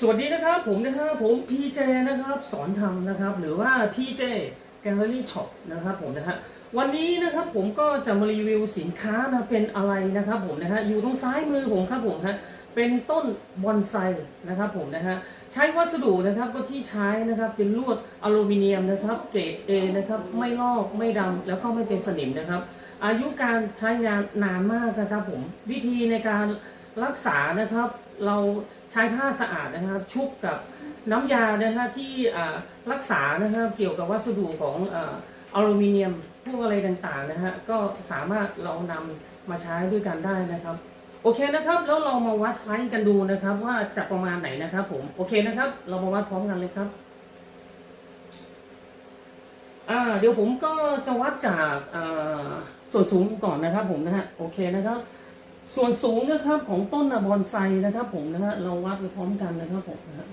สวัสดีนะครับผมนะครับผมพีเจนะครับสอนทำนะครับหรือว่าพีเจแกลเลอรี่ช็อปนะครับผมนะฮะวันนี้นะครับผมก็จะมารีวิวสินค้านะเป็นอะไรนะครับผมนะฮะอยู่ตรงซ้ายมือผมครับผมฮะเป็นต้นบอนไซนะครับผมนะฮะใช้วัสดุนะครับก็ที่ใช้นะครับเป็นลวดอลูมิเนียมนะครับเกรด A นะครับไม่ลอกไม่ดำแล้วก็ไม่เป็นสนิมนะครับ อายุการใช้งานนานมากนะครับผมวิธีในการ รักษานะครับเราใช้ผ้าสะอาดนะครับชุบกับน้ำยานะฮะที่รักษานะครับเกี่ยวกับวัสดุของอลูมิเนียมพวกอะไรต่างๆนะฮะก็สามารถเรานำมาใช้ด้วยกันได้นะครับ โอเคนะครับแล้วเรามาวัดไซส์กันดูนะครับ ว่าจะประมาณไหนนะครับผมโอเคนะครับ เรามาวัดพร้อมกันเลยครับอ่าเดี๋ยวผมก็จะวัดจากส่วนสูงก่อนนะครับผมนะฮะโอเคนะครับ ส่วนสูงนะครับของต้นบอนไซนะครับ ผมนะฮะเราวัดไปพร้อมกันนะครับผมนะฮะ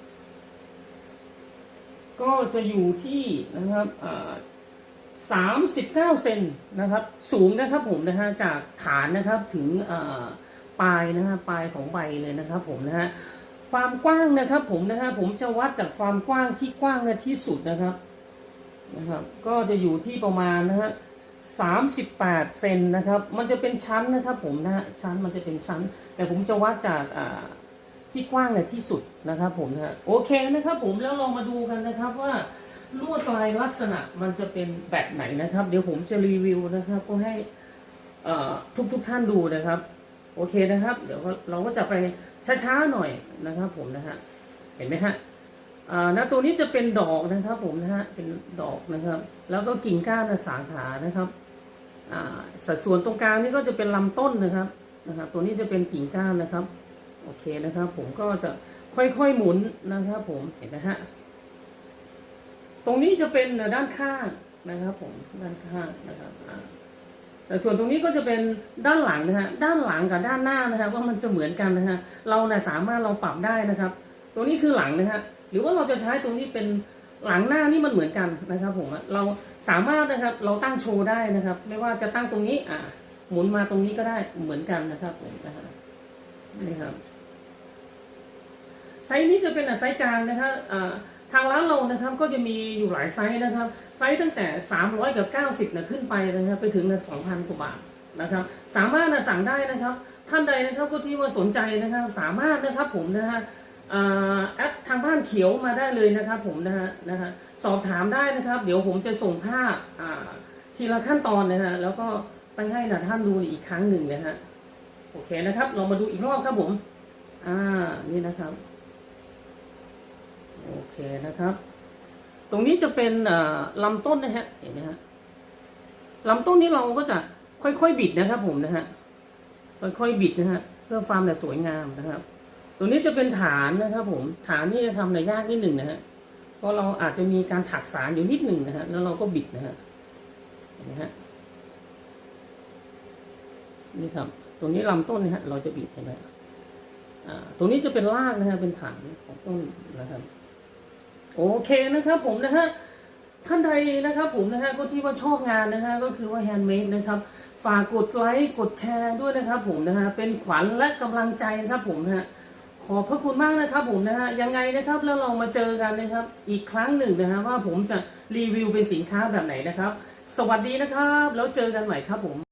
ก็จะอยู่ที่นะครับสามสิบเก้าเซนนะครับ สูงนะครับผมนะฮะจากฐานนะครับถึงอ่าปลายนะฮะปลายของใบเลยนะครับ ผมนะฮะความกว้างนะครับ ผมนะฮะผมจะวัดจากความกว้างที่กว้างที่สุดนะครับนะครับ ก็จะอยู่ที่ประมาณนะฮะ สามสิบแปดเซนนะครับ มันจะเป็นชั้นนะครับผมนะฮะชั้นมันจะเป็นชั้น แต่ผมจะวัดจากที่กว้างเลยที่สุดนะครับผมนะฮะโอเคนะครับผมแล้วเรามาดูกันนะครับว่าลวดลายลักษณะมันจะเป็นแบบไหนนะครับ เดี๋ยวผมจะรีวิวนะครับ ก็ให้ทุกทุกๆท่านดูนะครับ โอเคนะครับ เดี๋ยวเราก็จะไปช้าๆหน่อยนะครับ ผมนะฮะเห็นไหมฮะนะตัวนี้จะเป็นดอกนะครับ ผมนะฮะเป็นดอกนะครับ แล้วก็กิ่งก้านสาขานะครับ สัดส่วนตรงกลางนี่ก็จะเป็นลำต้นนะครับนะครับ ตัวนี้จะเป็นกิ่งก้านนะครับ โอเคนะครับ ผมก็จะค่อยๆหมุนนะครับ ผมเห็นไหมฮะตรงนี้จะเป็นด้านข้างนะครับ ผมด้านข้างนะครับอ่าแต่ส่วนตรงนี้ก็จะเป็นด้านหลังนะฮะด้านหลังกับด้านหน้านะครับว่ามันจะเหมือนกันนะฮะเราเนี่ยสามารถเราปรับได้นะครับตัวนี้คือหลังนะฮะหรือว่าเราจะใช้ตรงนี้เป็น หลังหน้านี่มันเหมือนกันนะครับผมเราสามารถนะครับเราตั้งโชว์ได้นะครับ ไม่ว่าจะตั้งตรงนี้อ่าหมุนมาตรงนี้ก็ได้เหมือนกันนะครับผมนะฮะนี่ครับไซส์นี้จะเป็นไซส์กลางนะครับทางร้านเรานะครับก็จะมีอยู่หลายไซส์นะครับ ไซส์ตั้งแต่ 300 กับ 90นะขึ้นไปนะครับไปถึงนะ2,000 กว่าบาทนะครับ สามารถนะสั่งได้นะครับ ท่านใดนะครับก็ที่ว่าสนใจนะครับ สามารถนะครับผมนะฮะ แอปทางบ้านเขียวมาได้เลยนะครับผมนะฮะนะฮะสอบถามได้นะครับ เดี๋ยวผมจะส่งภาพทีละขั้นตอนนะฮะแล้วก็ไปให้นะท่านดูอีกครั้งหนึ่งนะฮะโอเคนะครับ เรามาดูอีกรอบครับผม อ่านี่นะครับโอเคนะครับ ตรงนี้จะเป็นลำต้นนะฮะเห็นไหมฮะลำต้นนี้เราก็จะค่อยๆบิดนะครับผมนะฮะค่อยๆบิดนะฮะเพื่อความแบบสวยงามนะครับ ตัวนี้จะเป็นฐานนะครับผมฐานนี่จะทำในยากนิดหนึ่งนะฮะเพราะเราอาจจะมีการถักสารอยู่นิดหนึ่งนะฮะแล้วเราก็บิดนะฮะนไหมฮะนี่ครับ ตรงนี้ลำต้นนะฮะเราจะบิดเห็นไหมอ่าตรงนี้จะเป็นรากนะฮะเป็นฐานของต้นนะครับ โอเคนะครับ ผมนะฮะท่านใดนะครับ ผมนะฮะก็ที่ว่าชอบงานนะฮะก็คือว่าแฮนด์เมดนะครับฝากกดไลค์กดแชร์ด้วยนะครับ ผมนะฮะเป็นขวัญและกำลังใจนะครับผมนะฮะ ขอบพระคุณมากนะครับผมนะฮะยังไงนะครับแล้วเรามาเจอกันนะครับ อีกครั้งหนึ่งนะฮะว่าผมจะรีวิวเป็นสินค้าแบบไหนนะครับ สวัสดีนะครับ แล้วเจอกันใหม่ครับผม